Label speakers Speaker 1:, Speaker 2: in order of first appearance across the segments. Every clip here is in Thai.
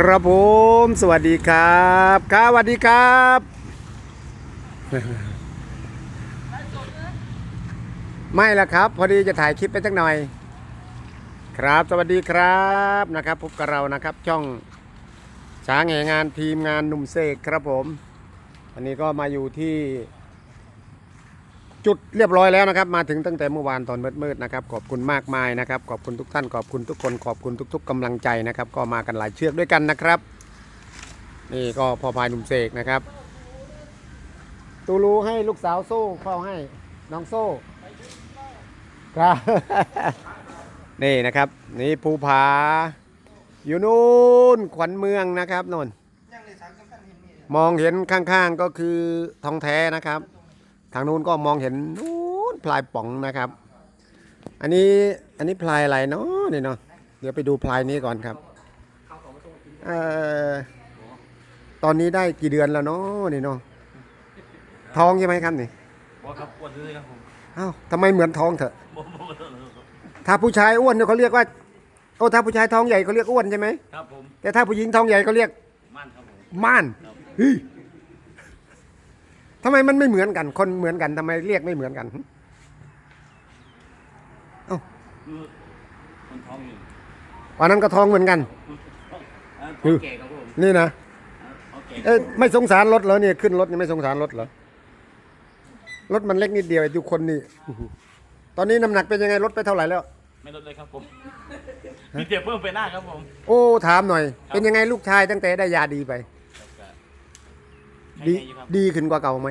Speaker 1: ครับผม สวัสดีครับครับสวัสดีครับ ไม่ละครับ พอดีจะถ่ายคลิปไปสักหน่อย ครับสวัสดีครับนะครับพบกับเรานะครับ ช่องช้างแห่งานทีมงานหนุ่มเสกครับผมอันนี้ก็มาอยู่ที่ จุดเรียบร้อยแล้วนะครับ มาถึงตั้งแต่เมื่อวานตอนมืดๆนะครับ ขอบคุณมากมายนะครับ ขอบคุณทุกท่าน ขอบคุณทุกคน ขอบคุณทุก ๆกำลังใจนะครับ ก็มากันหลายเชือกด้วยกันนะครับ นี่ก็พ่อพายหนุ่มเสกนะครับ ตูรู้ให้ลูกสาวโซ่เฝ้าให้น้องโซ่ครับนี่นะครับ นี่ภูผา อยู่นู่นขวัญเมืองนะครับนนมองเห็นข้างๆก็คือทองแท้นะครับ ทางนู้นก็มองเห็นนู้นพลายป่องนะครับ อันนี้อันนี้พลายอะไรเนาะนี่เนาะเดี๋ยวไปดูพลายนี้ก่อนครับเอ่อตอนนี้ได้กี่เดือนแล้วเนาะนี่เนาะท้องใช่ไหมครับนี่
Speaker 2: บอกครับปวดเลยครับผม
Speaker 1: อ้าวทำไมเหมือนท้องเถอะ
Speaker 2: บอกบอกบอก
Speaker 1: ถ้าผู้ชายอ้วนเนี่ยเขาเรียกว่าโอ้ถ้าผู้ชายท้องใหญ่เขาเรียกอ้วนใช่ไหม
Speaker 2: ครับผม
Speaker 1: แต่ถ้าผู้หญิงท้องใหญ่เขาเรียก
Speaker 2: มั่นครับผม
Speaker 1: ม่าน
Speaker 2: ครับ
Speaker 1: เฮ้ย ทำไมมันไม่เหมือนกัน คนเหมือนกันทำไมเรียกไม่เหมือนกัน
Speaker 2: คือคนท้องอยู่
Speaker 1: วันนั้นก็ท้องเหมือนกัน
Speaker 2: อ่าท้องแก่ครับผม
Speaker 1: นี่นะ
Speaker 2: อ่าท้องแก่
Speaker 1: เอ้ยไม่สงสารรถเหรอเนี่ยขึ้นรถนี่ไม่สงสารรถเหรอรถมันเล็กนิดเดียวไอ้ทุกคนนี่อื้อหือตอนนี้น้ำหนักเป็นยังไงลดไปเท่าไหร่แล้ว
Speaker 2: ไม่ลดเลยครับผมมีแต่เพิ่มไปหน้าครับผม
Speaker 1: โอ้ถามหน่อย
Speaker 2: ครับ
Speaker 1: เป็นยังไงลูกชายตั้งแต่ได้ยาดีไป
Speaker 2: ครับก็ ให้
Speaker 1: ดี
Speaker 2: แน่อยู่ครับ
Speaker 1: ดีขึ้นกว่าเก่าไหม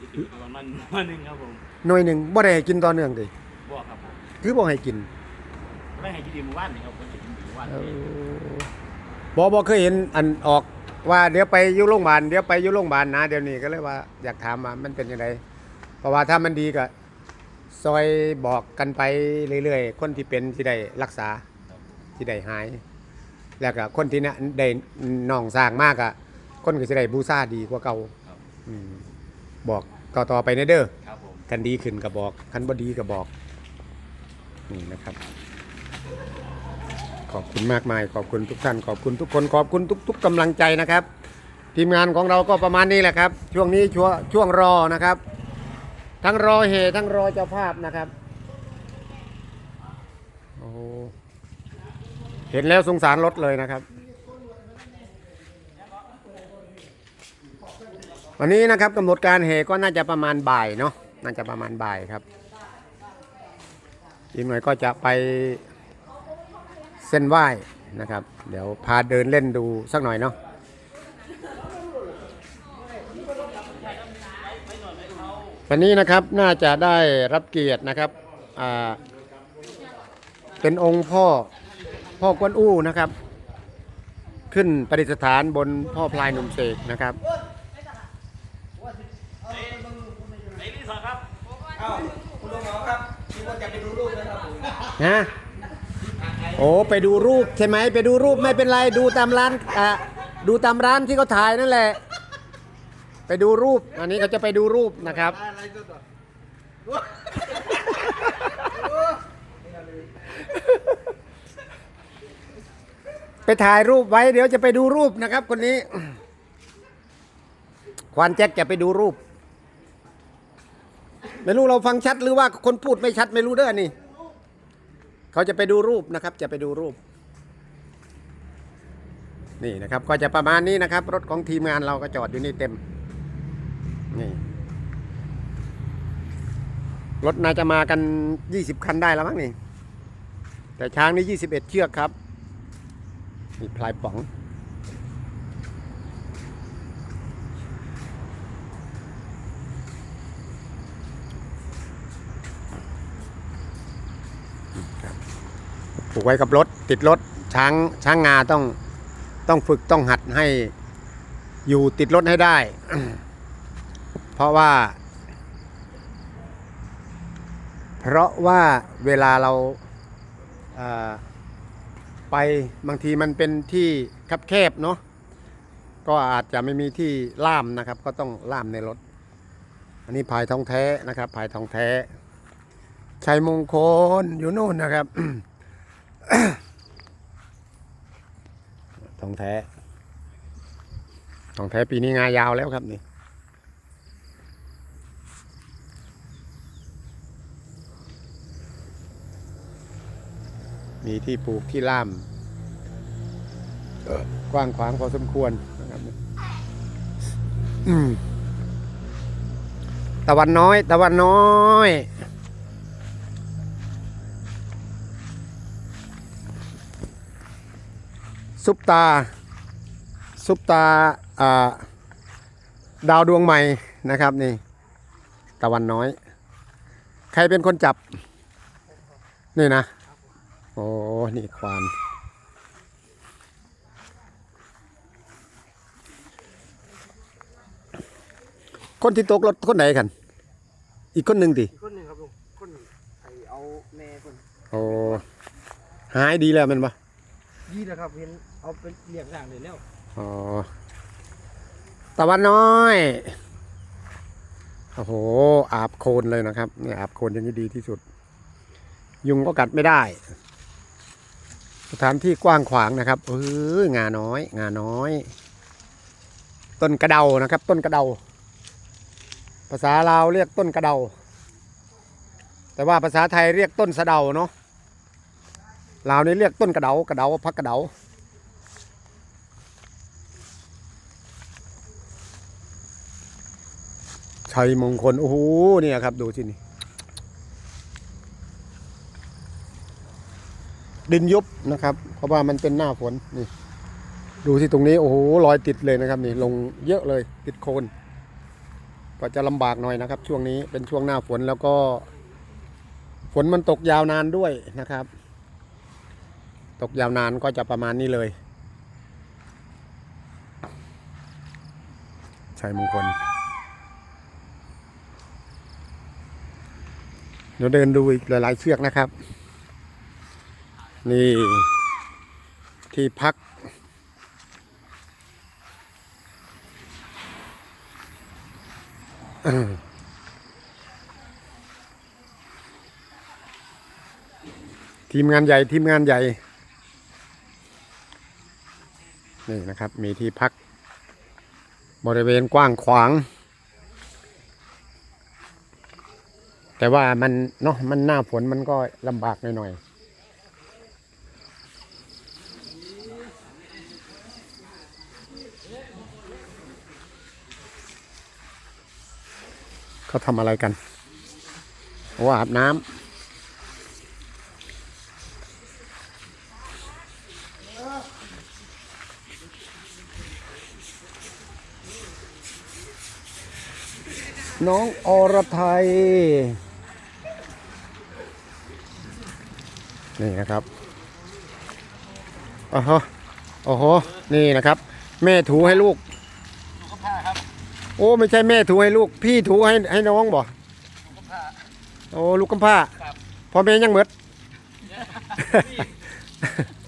Speaker 2: ดีขึ้นประมาณวันหนึ่งครับผม
Speaker 1: หน่อยหนึ่งบ่ได้ให้กินต่อเนื่องดิ
Speaker 2: บอกครับผม
Speaker 1: คือบ่ให้กิน
Speaker 2: ไม่ให้กินดีหมู่บ้านนี่ครับผมจะกินดีหมู่บ้าน
Speaker 1: เอ
Speaker 2: นี่
Speaker 1: อบ่บ่เคยเห็นอันออกว่าเดี๋ยวไปอยู่โรงพยาบาลเดี๋ยวไปอยู่โรงพยาบาลนะเดี๋ยวนี้ก็เลยว่าอยากถามว่ามันเป็นยังไงเพราะว่าถ้ามันดีก็ซอยบอกกันไปเรื่อยๆ คนที่เป็นที่ได้รักษาที่ได้หาย แล้วก็คนที่เนี่ยได้น้องสร้างมากอะ คนก็จะได้บูซาดีกว่าเก่า
Speaker 2: ครับ
Speaker 1: อืมบอกต่อต่อไปในเด้อ
Speaker 2: ครับผม
Speaker 1: คันดีขึ้นก็บอกคันบ่ดีก็บอกนี่นะครับ ขอบคุณมากมาย ขอบคุณทุกท่าน ขอบคุณทุกคน ขอบคุณทุก ๆกำลังใจนะครับ ทีมงานของเราก็ประมาณนี้แหละครับ ช่วงนี้ช่วงช่วงรอนะครับ ทั้งรอเฮทั้งรอเจ้าภาพนะครับโอ้โหเห็นแล้วสงสารรถเลยนะครับ วันนี้นะครับกำหนดการเฮก็น่าจะประมาณบ่ายเนาะน่าจะประมาณบ่ายครับอีกหน่อยก็จะไปเส้นไหว้นะครับ เดี๋ยวพาเดินเล่นดูสักหน่อยเนาะวันนี้นะครับน่าจะได้รับเกียรตินะครับเป็นองค์พ่อพ่อกวนอู้นะครับ ขึ้นประดิษฐานบนพ่อพลายหนุ่มเสกนะครับ
Speaker 2: ไอ้รีสอร์ทครับ
Speaker 3: อ้าวคุณลุงเหรอครับมีคนอยากไปดูรูปนะครับผม
Speaker 1: ฮะโอ้ไปดูรูปใช่ไหมไปดูรูปไม่เป็นไรดูตามร้านอะดูตามร้านที่เขาถ่ายนั่นแหละ ไปดูรูปอันนี้เขาจะไปดูรูปนะครับ
Speaker 3: อะไรตัวต่อ
Speaker 1: ไปถ่ายรูปไว้ เดี๋ยวจะไปดูรูปนะครับ คนนี้ ควานแจ็คจะไปดูรูป ไม่รู้เราฟังชัดหรือว่าคนพูดไม่ชัดไม่รู้เด้อนี่ เขาจะไปดูรูปนะครับ จะไปดูรูป นี่นะครับ ก็จะประมาณนี้นะครับ รถของทีมงานเราก็จอดอยู่นี่เต็ม นี่ รถน่าจะมากัน20คันได้แล้วมั้งนี่ แต่ช้างนี่21เชือกครับ มีพลายป๋อง ผูกไว้กับรถ ติดรถช้างช้างงาต้องต้องฝึกต้องหัดให้อยู่ติดรถให้ได้ เพราะว่า เพราะว่าเวลาเราเอ่อไปบางทีมันเป็นที่คับแคบเนาะก็อาจจะไม่มีที่ล่ามนะครับ ก็ต้องล่ามในรถ อันนี้พายทองแท้นะครับพายทองแท้ชัยมงคลอยู่โน่นนะครับ ทองแท้ทองแท้ปีนี้งายาวแล้วครับนี่มีที่ปลูกที่ล่ามกว้างขวางพอสมควรนะครับตะวันน้อย ตะวันน้อย ซุปตา ซุปตาอ่าดาวดวงใหม่นะครับนี่ ตะวันน้อย ใครเป็นคนจับ นี่นะ โอ้นี่ควานคนที่ตกรถคนไหนกัน อีกคนหนึ่งดิ
Speaker 3: อีกคนหนึ่งครับลุงคนไอเอาแม่คน
Speaker 1: โอ้หายดีแล้วแมันปะ
Speaker 3: ยี่นะครับเห็นเอาเป็นเลี้ยงอย่างเลยแล้ว
Speaker 1: อ๋อตะวันน้อยโอ้โหอาบโคลนเลยนะครับเนี่ยอาบโคลนอย่างนี้ดีที่สุด ยุงก็กัดไม่ได้ สถานที่กว้างขวางนะครับเอองาน้อย งาน้อย ต้นกระเดานะครับ ต้นกระเดา ภาษาลาวเรียกต้นกระเดา แต่ว่าภาษาไทยเรียกต้นสะเดาเนาะ ลาวนี่เรียกต้นกระเดากระเดาพักกระเดาชัยมงคล โอ้โหเนี่ยครับ ดูที่นี่ ดินยุบนะครับ เพราะว่ามันเป็นหน้าฝนนี่ ดูที่ตรงนี้ โอ้โหรอยติดเลยนะครับ นี่ลงเยอะเลย ติดโคลนก็จะลำบากหน่อยนะครับ ช่วงนี้เป็นช่วงหน้าฝนแล้วก็ ฝนมันตกยาวนานด้วยนะครับ ตกยาวนานก็จะประมาณนี้เลย ชัยมงคล เดี๋ยวเดินดูอีกหลาย ๆ เชือกนะครับ นี่ ที่พักทีมงานใหญ่ ทีมงานใหญ่ นี่นะครับ มีที่พัก บริเวณกว้างขวาง แต่ว่ามันเนาะมันหน้าฝนมันก็ลำบากหน่อยๆเขาทำอะไรกันโอ้อาบน้ำ น้องอรไทย นี่นะครับโอ้โหโอ้โห นี่นะครับ แม่ถูให้ลูก
Speaker 2: ลูกผ้าครับ
Speaker 1: โอ้ไม่ใช่แม่ถูให้ลูก พี่ถูให้ให้น้องบ่
Speaker 2: ลูกผ้า
Speaker 1: โอ้ลูกกำพร้า
Speaker 2: ครับ
Speaker 1: พ่อแม่ยังเหมิด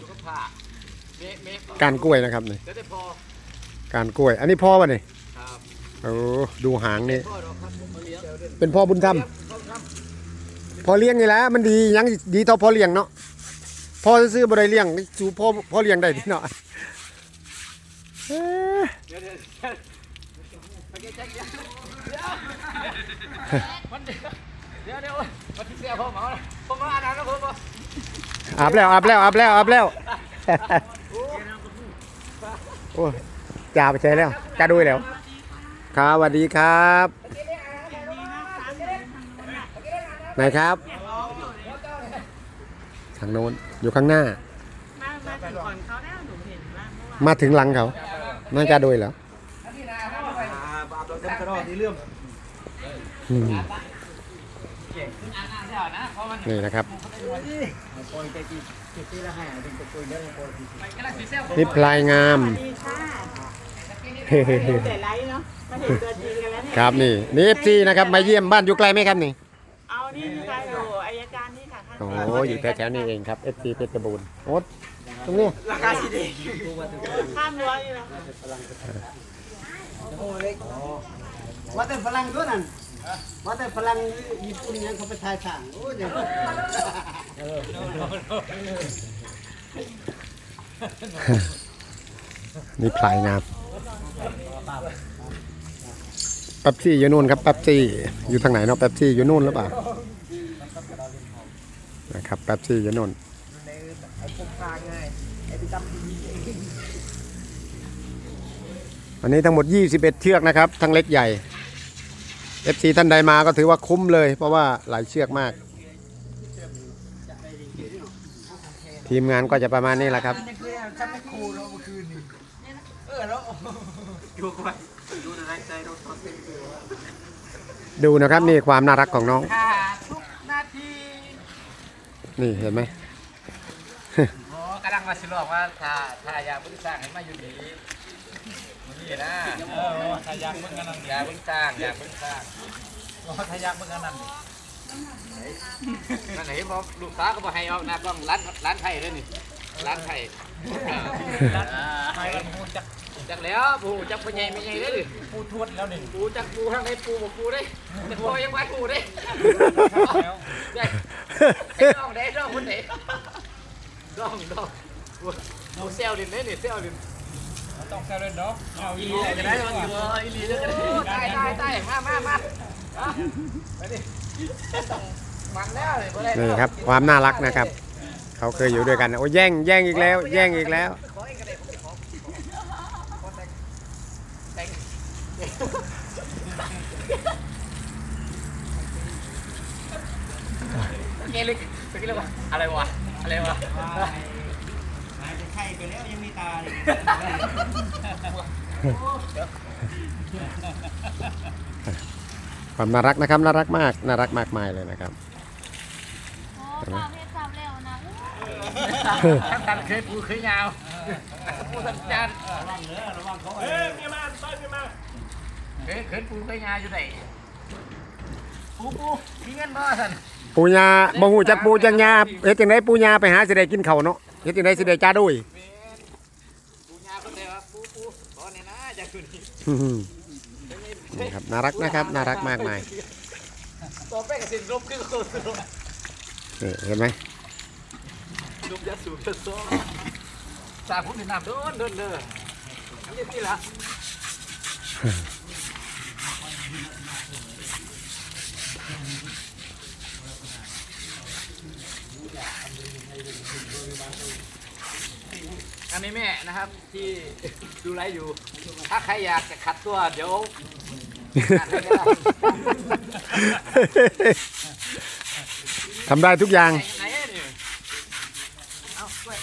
Speaker 2: ลูกผ้าเมะเมะ
Speaker 1: การกล้วยนะครับนี่
Speaker 2: เดี๋ยวได้พอ
Speaker 1: การกล้วย อันนี้พ่อป่ะนี่
Speaker 2: ครับ
Speaker 1: โอ้ดูหางนี่
Speaker 2: พ่อเราครับผมมาเลี้ยง
Speaker 1: เป็นพ่อบุญธรรม
Speaker 2: เขาครับ
Speaker 1: พ่อเลี้ยงนี่แหละมันดียังดีเท่าพ่อเลี้ยงเนาะพ่อซื้อๆบ่ได้เลี้ยงสู่พ่อพ่อเลี้ยงได้ที่เนาะเอ้ย
Speaker 2: เดี๋ยวเดี๋ยวเดี๋ยวไปแจ็คเดี๋ยวเดี๋ยวมันเดี๋ยวเดี๋ยวมันที่เสียผมเอาละผมมาอ่านนะผมว่า
Speaker 1: อาบแล้วอาบแล้วอาบแล้วอาบแล้วโอ้ยจ่าไปใช้แล้วจ่าด้วยแล้ว ครับสวัสดีครับ ไหนครับ ทางโน้นอยู่ข้างหน้า
Speaker 4: มามาถึงก่อนเขาแล้วหนูเห็นว่าเมื่อวาน
Speaker 1: มาถึงหลังเขา น่าจะด้วยเหรอ
Speaker 3: อ่าบาปเราเต็มกระดอกที่เรื่อง
Speaker 1: อืมนี่นะครับ
Speaker 3: ปล่อยไปกี่กี่ปีละห้าเป็นตัวตัวเยอะปล่อยกี่
Speaker 1: นี่พลายงาม
Speaker 4: ดีค่ะ
Speaker 1: เฮ้
Speaker 4: เห็น แต่ไลฟ์เนาะมาเห็นตัวจริงกันแล้วเนี่ย
Speaker 1: ครับนี่นี่เอฟซีนะครับมาเยี่ยมบ้านอยู่ไกลไหมครับนี่
Speaker 4: เอานี่นี่ค่ะอยู่อายการนี่ค่ะข้าง
Speaker 1: โอ้
Speaker 4: หลัง
Speaker 1: โหอยู่แถวๆนี้เองครับเอฟซีเพชรบูรณ์โอ้ตรงนี้
Speaker 3: ราคาสีแดง
Speaker 4: ข้ามรั้วนี่นะ
Speaker 3: โอ้เล็กว่าแต่ฝรั่งตัวนั้นว่าแต่ฝรั่งญี่ปุ่นยังเขาไปถ่ายฉากโอ้ยยัง
Speaker 1: นี่พลายงาม แป๊บซี่อยู่นู่นครับแป๊บซี่อยู่ทางไหนเนาะแป๊บซี่อยู่นู่นหรือเปล่านะครับแป๊บซี่อยู่นู่นวันนี้ทั้งหมด 21 เชือกนะครับ ทั้งเล็กใหญ่ FC ท่านใดมาก็ถือว่าคุ้มเลย เพราะว่าหลายเชือกมาก ทีมงานก็จะประมาณนี้แหละครับ ดูนะครับนี่ความน่ารักของน้อง
Speaker 2: ค่ะทุกนาที
Speaker 1: นี่เห็นไหม
Speaker 2: อ๋อกำลังมาสิลอกว่าถ้าถ้าอยากเพิ่งสร้างให้มาอยู่ดีมันนี่นะเออถ้าอยากเพิ่งกันนั่นอยากเพิ่งสร้างอยากเพิ่งสร้างอ๋อถ้าอยากเพิ่งกันนั่นนั่นไหนบอกลูกสาวก็บอกให้ออกหน้ากล้องร้านร้านไทยเลยนี่ ร้านไทยร้านไทยปูจักจักแล้วปูจักเป็นไงไม่ไงเลยดิปูทวดแล้วนี่ปูจักปูทางไหนปูบอกปูได้แต่พอยังไงปูได้ได้ไอ้น้องได้น้องคนไหนดองดองเอาเซลดินเลยนี่เซลดินต้องเซลดินเนาะเอาอีลีจะได้มันอยู่อีลีจะได้ได้ได้ได้มามามาไปดิมันแล้วเลยบ่ได้
Speaker 1: นี่ครับความน่ารักนะครับ เขาเคยอยู่ด้วยกันนะโอ้แย่งแย่งอีกแล้ว แย่งอีกแล้ว
Speaker 2: ขอเองก็ได้ผมขอขอแต่งแต่งเกลิกเกลิกว่าอะไรวะอะไรวะ
Speaker 3: หายไปไข้ไปแล้วยังมีตาเลย
Speaker 1: ความน่ารักนะครับน่ารักมากน่ารักมากมายเลยนะครับ
Speaker 5: โอ้ข้าวเพชรซ้ำแล้วนะ
Speaker 2: ทั้งตันเคยปูเคยยาวปูสัญจานเฮ้ยมีมาต้นมีมาเคยเคยปูเคยยาวอยู่ไหนปูปูมีเงินบ่สัน
Speaker 1: ปูญาบ่ฮู้จักปูจักญาเฮ็ดจังได๋ปูญาไปหาสิได้กินข้าวเนาะเฮ็ดจังได๋สิได้จ้าด้วย
Speaker 2: ปูยาคนเดียวปูปูบ่เนี่ยนะจะขึ้น
Speaker 1: นี่ครับน่ารักนะครับน่ารักมากมาย
Speaker 2: ตัวแป้งกับสินลบขึ้นโคตรลบ
Speaker 1: นี่เห็นไหม
Speaker 2: ลบยัดสูบยัดซ้อสาพุ่นน้ำโดนโดนเด้อนี่ที่ละอันนี้แม่นะครับที่ดูไลฟ์อยู่ ถ้าใครอยากจะขัดตัวเดี๋ยว
Speaker 1: ทำได้ทุกอย่าง
Speaker 2: ไหนอะเนี่ยเอาช่วย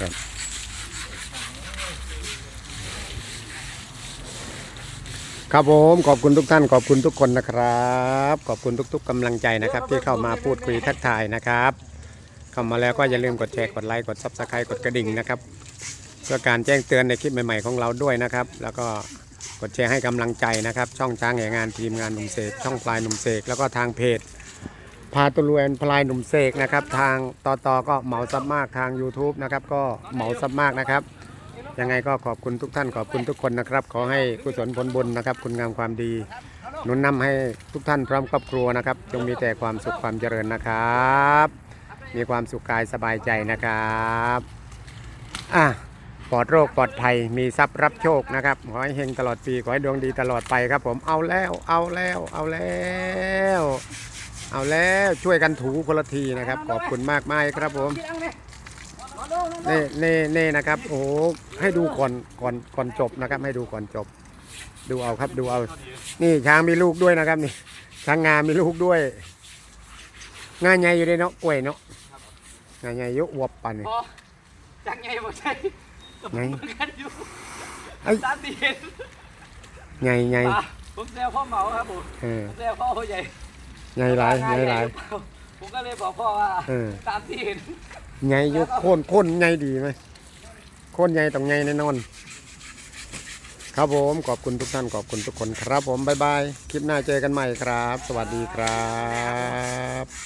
Speaker 1: ครับ ครับผมขอบคุณทุกท่านขอบคุณทุกคนนะครับ ขอบคุณทุก ๆกำลังใจนะครับ ที่เข้ามาพูดคุยทักทายนะครับ เข้ามาแล้วก็อย่าลืมกดแชร์กดไลค์กดซับสไครต์กดกระดิ่งนะครับเพื่อการแจ้งเตือนในคลิปใหม่ๆของเราด้วยนะครับ แล้วก็กดแชร์ให้กำลังใจนะครับ ช่องช้างแห่งงานทีมงานหนุ่มเสกช่องพลายหนุ่มเสกแล้วก็ทางเพจพาตุลวนพลายหนุ่มเสกนะครับ ทางต่อต่อก็เหมาซับมากทาง YouTube นะครับก็เหมาซับมากนะครับ ยังไงก็ขอบคุณทุกท่านขอบคุณทุกคนนะครับ ขอให้กุศลผลบุญนะครับ คุณงามความดีหนุนนำให้ทุกท่านพร้อมครอบครัวนะครับ จงมีแต่ความสุขความเจริญนะครับ มีความสุขกายสบายใจนะครับอะปลอดโรคปลอดภัยมีทรัพย์รับโชคนะครับขอให้เฮงตลอดปีขอให้ดวงดีตลอดไปครับ ผมเอาแล้วเอาแล้วเอาแล้วเอาแล้วช่วยกันถูคนละทีนะครับ ขอบคุณมากมายครับผม นี่นี่นี่นะครับ โอ้โหให้ดูก่อนก่อนก่อนจบนะครับ ให้ดูก่อนจบ ดูเอาครับดูเอา นี่ช้างมีลูกด้วยนะครับ นี่ช้างงามีลูกด้วยงานใหญ่อยู่เลยเนาะกล้วยเนาะงานใหญ่อยุวบปันนี่
Speaker 2: พอจังไงบ่ใช่กับ
Speaker 1: ไง
Speaker 2: ผมกันอยู่
Speaker 1: เอ้ย
Speaker 2: ตามที่เห็น
Speaker 1: ใหญ่ใหญ่
Speaker 2: ป่ะผมแซวพ่อเหมาครับผม
Speaker 1: เออ
Speaker 2: ผมแซวพ่อเขาใหญ่
Speaker 1: ใหญ่หลายใหญ่หลาย
Speaker 2: ผมก็เลยบอกพ่อว่า
Speaker 1: เออ
Speaker 2: ตามที่เห็น
Speaker 1: ใหญ่อยุโค่นโค่นใหญ่ดีไหมโค่นใหญ่ต้องใหญ่แน่นอน ครับผมขอบคุณทุกท่านขอบคุณทุกคนครับผมบ๊ายบาย คลิปหน้าเจอกันใหม่ครับ สวัสดีครับ